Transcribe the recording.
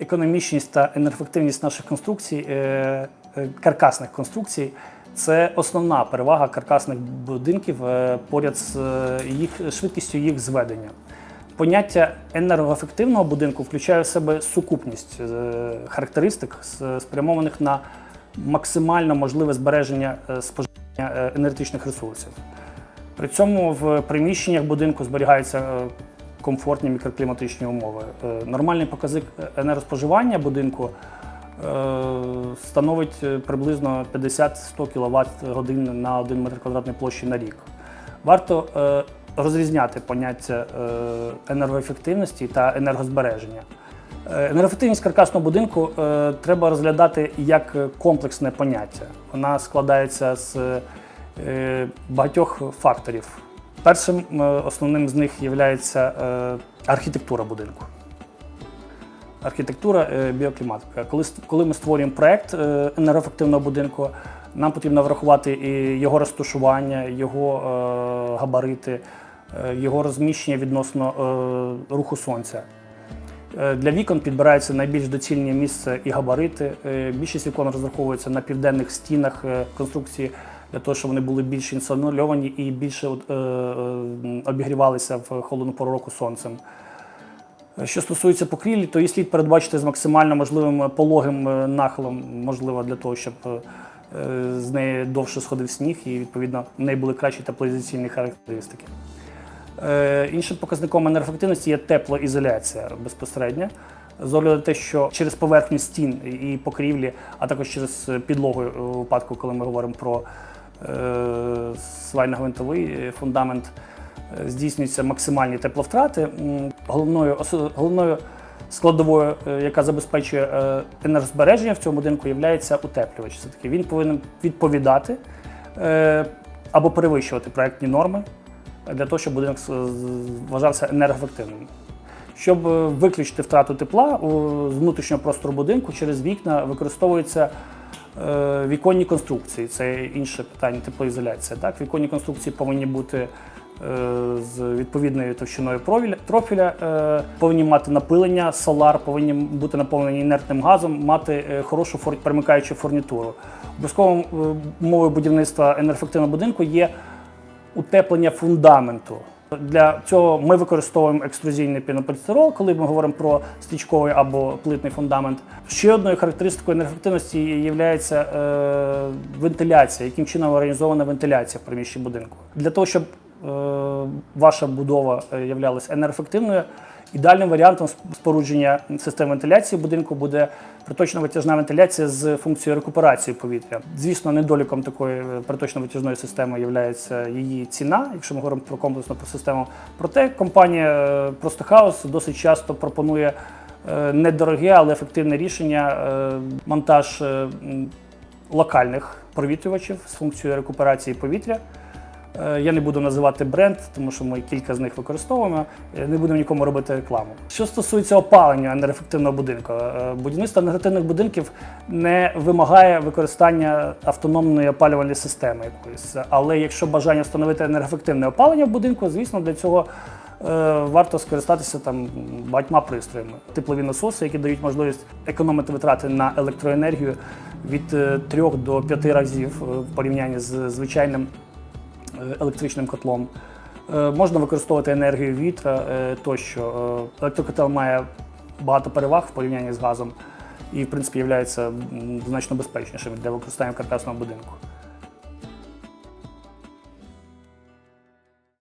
економічність та енергоефективність наших конструкцій, е, е, каркасних конструкцій це основна перевага каркасних будинків е, поряд з їх швидкістю їх зведення. Поняття енергоефективного будинку включає в себе сукупність характеристик, спрямованих на максимально можливе збереження споживання енергетичних ресурсів. При цьому в приміщеннях будинку зберігаються е, комфортні мікрокліматичні умови. Е, Нормальний показник енергоспоживання будинку е, становить е, приблизно 50-100 кВт годин на 1 метр квадратної площі на рік. Варто розрізняти поняття енергоефективності та енергозбереження. Енергоефективність каркасного будинку треба розглядати як комплексне поняття. Вона складається з багатьох факторів. Першим е, основним з них є архітектура будинку. Архітектура, е, біокліматика. Коли, ми створюємо проєкт е, енергоефективного будинку, нам потрібно врахувати і його розташування, його е, габарити, е, його розміщення відносно е, руху сонця. Е, Для вікон підбираються найбільш доцільні місце і габарити. Е, Більшість вікон розраховується на південних стінах е, конструкції для того, щоб вони були більш інсонульовані і більше е, е, обігрівалися в холодну пору року сонцем. Е, Що стосується покрівлі, то її слід передбачити з максимально можливим пологим нахилом, можливо, для того, щоб з неї довше сходив сніг і відповідно в неї були кращі теплоізоляційні характеристики. Іншим показником енергоефективності є теплоізоляція безпосередньо. З огляду те, що через поверхню стін і покрівлі, а також через підлогу у випадку, коли ми говоримо про свально-гвинтовий фундамент, е, здійснюються максимальні тепловтрати. Головною, головною складовою, е, яка забезпечує е, енергозбереження в цьому будинку, є утеплювач. Це таки він повинен відповідати або перевищувати проектні норми для того, щоб будинок вважався енергоефективним. Щоб виключити втрату тепла з внутрішнього простору будинку через вікна використовуються е, віконні конструкції. Це інше питання теплоізоляція. Так? Віконні конструкції повинні бути е, з відповідною товщиною профіля, е, повинні мати напилення, солар, повинні бути наповнені інертним газом, мати е, хорошу перемикаючу фурнітуру. Обов'язковою е, умовою будівництва енергоефективного будинку є утеплення фундаменту. Для цього ми використовуємо екструзійний пінополістирол, коли ми говоримо про стрічковий або плитний фундамент. Ще одною характеристикою енергоефективності є е, вентиляція, яким чином організована вентиляція в приміщенні будинку. Для того, щоб е, ваша будова е, являлася енергоефективною, ідеальним варіантом спорудження системи вентиляції будинку буде приточна витяжна вентиляція з функцією рекуперації повітря. Звісно, недоліком такої е, приточно-витяжної системи є її ціна, якщо ми говоримо про комплексну систему. Проте компанія е, Просто Хаус досить часто пропонує е, недороге, але ефективне рішення монтаж локальних провітрювачів з функцією рекуперації повітря. Е, Я не буду називати бренд, тому що ми кілька з них використовуємо. Е, Не будемо нікому робити рекламу. Що стосується опалення енергоефективного будинку, е, будівництво енергоефективних будинків не вимагає використання автономної опалювальної системи якоїсь. Але якщо бажання встановити енергоефективне опалення в будинку, звісно, для цього варто скористатися там багатьма пристроями. Теплові насоси, які дають можливість економити витрати на електроенергію від 3 до 5 разів в порівнянні з звичайним електричним котлом. Е, Можна використовувати енергію вітра е, тощо. Е, Електрокотел має багато переваг в порівнянні з газом і, в принципі, є значно безпечнішим для використання в каркасному будинку.